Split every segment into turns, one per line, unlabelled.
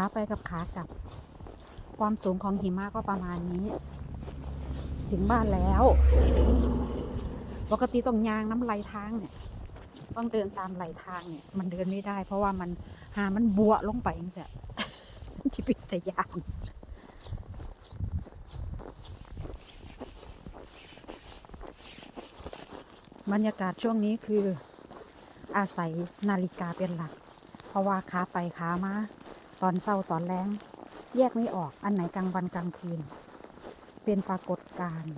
ขาไปกับขากลับ ความสูงของหิมะก็ประมาณนี้ ถึงบ้านแล้ว ปกติต้องยางน้ำไหลทางเนี่ย ต้องเดินตามไหลทางเนี่ย มันเดินไม่ได้ เพราะว่ามันหามันบัวลงไปจังซี่จิปิตยานบรรยากาศช่วงนี้คืออาศัยนาฬิกาเป็นหลัก เพราะว่าขาไปขามา ตอนเศร้าตอนแรงแยกไม่ออกอันไหนกลางวันกลางคืน เป็นปรากฏการณ์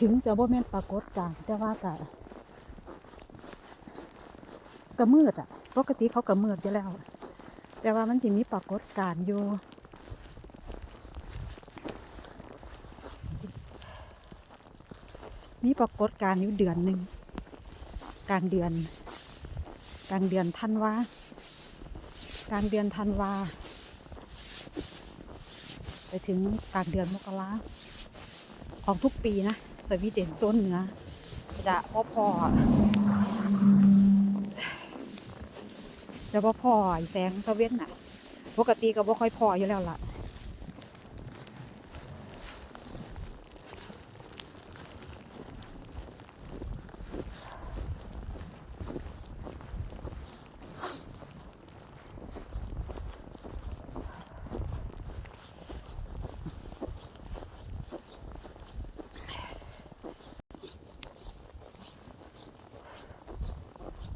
ถึงจะว่าแม่นปรากฏการณ์แต่ว่ากะกระมืดอะปกติเขากระมืดอยู่แล้ว แต่ว่ามันจะมีปรากฏการณ์อยู่มีปรากฏการณ์อยู่เดือนหนึ่งกลางเดือน กลางเดือนธันว่า กลางเดือนธันวา ไปถึงกลางเดือนมกราของทุกปีนะ สวีเดนโซนเหนือ จะพ่อพ่อจะพ่อพ่อแสงตะเวนน่ะ ปกติก็บ่ค่อยพออยู่แล้วล่ะ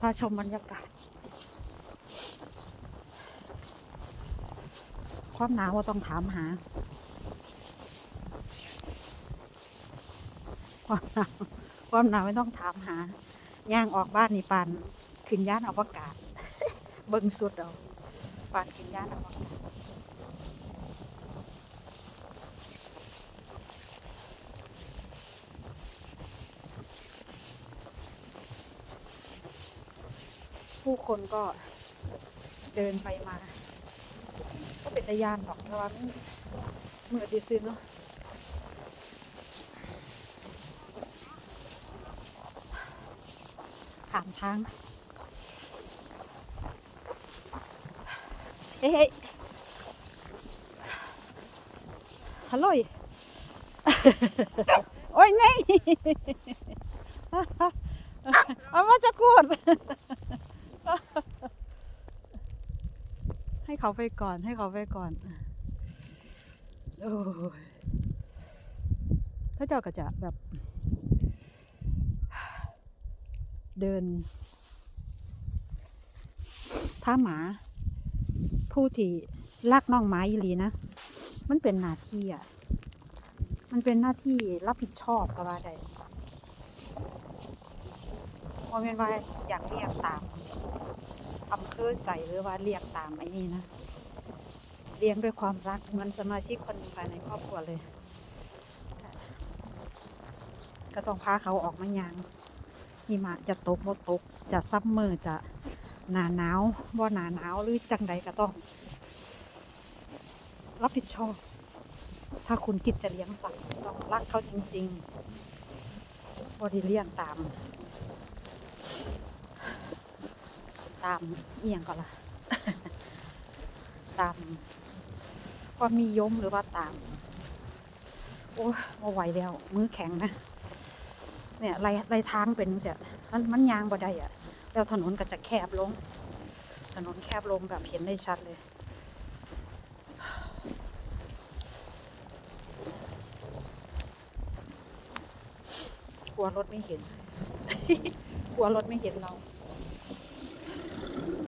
าชมบรรยากาศ ความหนาวว่าต้องถามหา ความหนาวความหนาวไม่ต้องถามหา ย่างออกบ้านนี่ปันขึ้นย่านอวกาศ เบิ่งสุดเอาปันขึ้นย่านอวกาศ ผู้คนก็เดินไปมา ก็เป็นตะยานหรอกแต่ว่ามันเมื่อดีซื้อเนาะขามทาง เฮ้ยเฮยฮัลโหลโอ้ยไงเอามาจะกูด ให้ เขาไปก่อนให้เขาไปก่อนโอ้ยถ้าเจ้าก็จะแบบ เดินถ้าหมา ผู้ที่ลักน้องหมาอีลีนะ มันเป็นหน้าที่อะ มันเป็นหน้าที่รับผิดชอบก็ว่าได้พอเป็นว่าอยากเรียกตาม อำเภอใส่หรือว่าเรียกตามไอ้นี่นะเลี้ยงด้วยความรักเหมือนสมาชิกคนภายในครอบครัวเลย ก็ต้องพาเขาออกมายางหิมะจะตกบ่ตกจะซับเมอจะหนาหนาวบ่หนาหนาวหรือจังใดก็ต้อง รับผิดชอบ ถ้าคุณคิดจะเลี้ยงสัตว์ต้องรักเขาจริง ๆบ่ได้เลี้ยงตาม ตามเอียงก่อนละตามความนิยมหรือว่าตาม โอ้ม่ไหวแล้ว มือแข็งนะ เนี่ยไรไรทางเป็นเสียมันมันยางบ่ได้อะแล้วถนนก็จะแคบลง ถนนแคบลงแบบเห็นได้ชัดเลยกลัวรถไม่เห็น กลัวรถไม่เห็นเรา